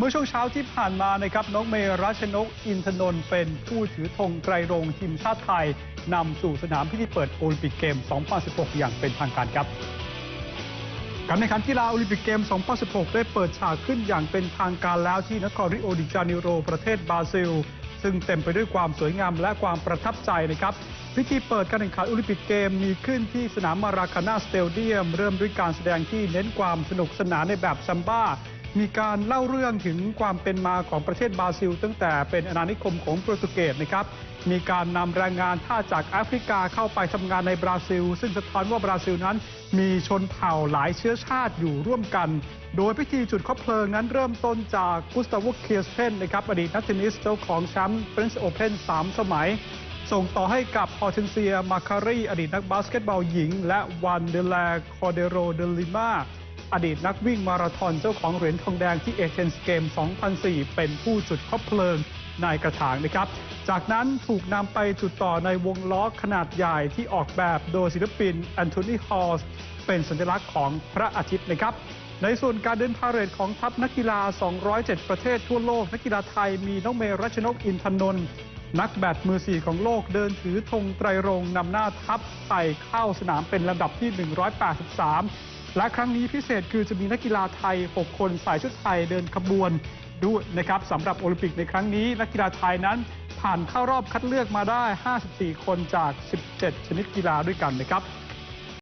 เมื่อช่วงเช้าที่ผ่านมานะครับน้องเมรัชนกอินทนนท์เป็นผู้ถือธงไตรรงทีมชาติไทยนำสู่สนามพิธีเปิดโอลิมปิกเกม 2016 อย่างเป็นทางการครับการแข่งขันกีฬาโอลิมปิกเกม 2016 ได้เปิดฉากขึ้นอย่างเป็นทางการแล้วที่นครริโอดิจาเนโร ประเทศบราซิล ซึ่งเต็มไปด้วยความสวยงามและความประทับใจนะครับพิธีเปิดการแข่งขันโอลิมปิกเกมมีขึ้นที่สนามมาราคานาสเตเดียม เริ่มด้วยการแสดงที่เน้นความสนุกสนานในแบบซัมบ้า มีการเล่าเรื่องถึงความเป็นมาของประเทศบราซิล ตั้งแต่เป็นอาณานิคมของโปรตุเกสนะครับ มีการนำแรงงานท่าจากแอฟริกาเข้าไปทำงานในบราซิล ซึ่งสะท้อนว่าบราซิลนั้น มีชนเผ่าหลายเชื้อชาติอยู่ร่วมกัน โดยพิธีจุดคบเพลิงนั้นเริ่มต้นจากกุสตาโวเคียสเพนนะครับอดีตนักเทนนิสเจ้าของแชมป์ French Open 3สมัยส่งต่อให้กับฮอร์เทนเซีย มาคารี อดีตนักบาสเกตบอลหญิง และวันเดลาคอเดโรเดลิมา อดีตนักวิ่งมาราธอนเจ้าของเหรียญทองแดงที่เอเธนส์เกม 2004 เป็นผู้จุดคบเพลิงในกระถางนะครับ จากนั้นถูกนำไปจุดต่อในวงล้อขนาดใหญ่ที่ออกแบบโดยศิลปินแอนโทนีฮอลส์เป็นสัญลักษณ์ของพระอาทิตย์นะครับ ในส่วนการเดินพาเหรดของทัพนักกีฬา 207 ประเทศทั่วโลก นักกีฬาไทยมีน้องเมรัชนกอินทนนท์นักแบดมือสี่ของโลกเดินถือธงไตรรงนำหน้าทัพไทยเข้าสนามเป็นลำดับที่ 183 และครั้งนี้พิเศษคือจะมีนักกีฬาไทย 6 คนใส่ชุดไทยเดินขบวนด้วยนะครับสำหรับโอลิมปิกในครั้งนี้ นักกีฬาไทยนั้นผ่านเข้ารอบคัดเลือกมาได้ 54 คนจาก 17 ชนิดกีฬาด้วยกันนะครับ